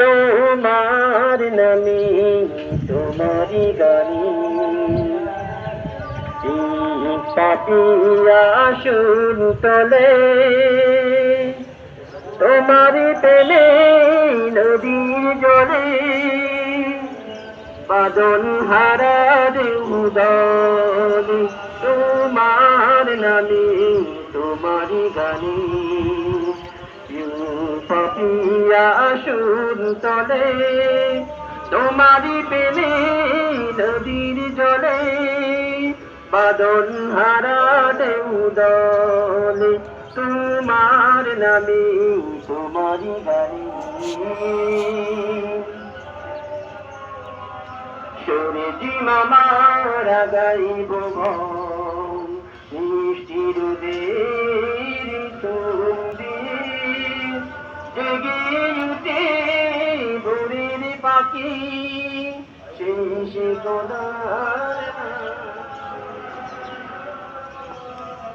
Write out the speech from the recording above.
তোমার নামে তোমারই গানি। পাপিয়া আসুন তলে, তোমার পেলে নদীর জলে, বাদন হারা দেউদল তোমার নামে তোমারই গানি। পাপিয়া আসুন তলে, তোমারই পেলে নদীর জলে, বাদন হারা দেউদলে তোমার নামে তোমারই গানি সরেজি মামারা গাইব মিষ্টি পাখি গোদার